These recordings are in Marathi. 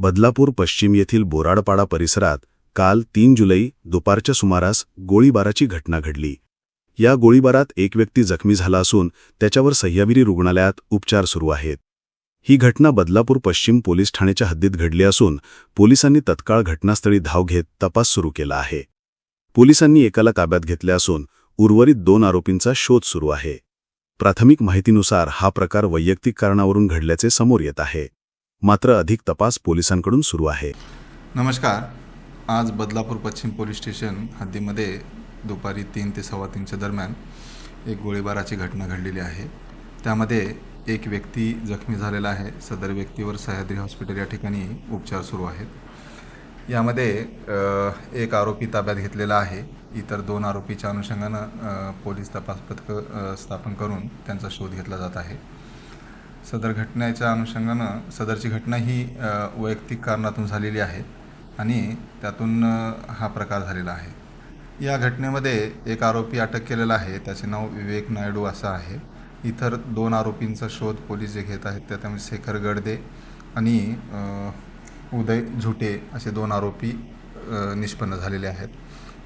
बदलापूर पश्चिम येथील बोराडपाडा परिसरात काल तीन जुलै दुपारच्या सुमारास गोळीबाराची घटना घडली. या गोळीबारात एक व्यक्ती जखमी झाला असून त्याच्यावर सह्याद्री रुग्णालयात उपचार सुरू आहेत. ही घटना बदलापूर पश्चिम पोलीस ठाण्याच्या हद्दीत घडली असून पोलिसांनी तत्काळ घटनास्थळी धाव घेत तपास सुरू केला आहे. पोलिसांनी एकाला ताब्यात घेतले असून उर्वरित दोन आरोपींचा शोध सुरू आहे. प्राथमिक माहितीनुसार हा प्रकार वैयक्तिक कारणावरून घडल्याचे समोर येत आहे. मात्र अधिक तपास पोलिसांकडून सुरू आहे. नमस्कार. आज बदलापूर पश्चिम पोलीस स्टेशन हद्दीमध्ये दुपारी तीन ते सव्वा तीनच्या दरम्यान एक गोळीबाराची घटना घडलेली आहे. त्यामध्ये एक व्यक्ती जखमी झालेला आहे. सदर व्यक्तीवर सह्याद्री हॉस्पिटल या ठिकाणी उपचार सुरू आहेत. यामध्ये एक आरोपी ताब्यात घेतलेला आहे. इतर दोन आरोपीच्या अनुषंगानं पोलीस तपास पथकं स्थापन करून त्यांचा शोध घेतला जात आहे. सदर घटनेच्या अनुषंगानं सदरची घटना ही वैयक्तिक कारणातून झालेली आहे आणि त्यातून हा प्रकार झालेला आहे. या घटनेमध्ये एक आरोपी अटक केलेला आहे त्याचे नाव विवेक नायडू असं आहे. इतर दोन आरोपींचा शोध पोलीस जे घेत आहेत त्यामध्ये शेखर गडदे आणि उदय झुटे असे दोन आरोपी निष्पन्न झालेले आहेत.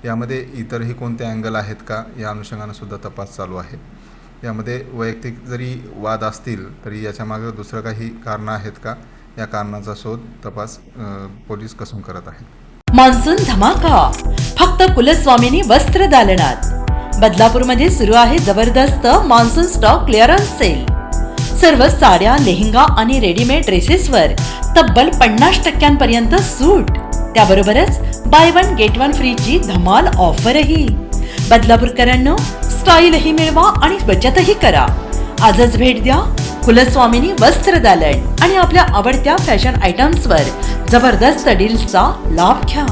यामध्ये इतरही कोणते अँगल आहेत का या अनुषंगानं सुद्धा तपास चालू आहे. यामध्ये वैयक्तिक जरी वाद असतील तरी याच्यामागं दुसरं काही कारणं आहेत का? या कारणाचा शोध तपास पोलीस कसून करत आहेत. मान्सून धमाका. फक्त कुलस्वामिनी वस्त्र दालनात. बदलापूरमध्ये सुरू आहे जबरदस्त मान्सून स्टॉक क्लिअरन्स सेल सर्व साड्या लेहंगा आणि रेडीमेड ड्रेसेसवर तब्बल पन्नास टक्क्यांपर्यंत सूट. त्याबरोबरच बाय वन गेट वन फ्रीची धमाल ऑफरही बदलापूरकरांनो स्टाईलही मिळवा आणि बचतही करा. आजच भेट द्या कुलस्वामिनी वस्त्र दालन आणि आपल्या आवडत्या फॅशन आयटम्सवर जबरदस्त डील्सचा लाभ घ्या.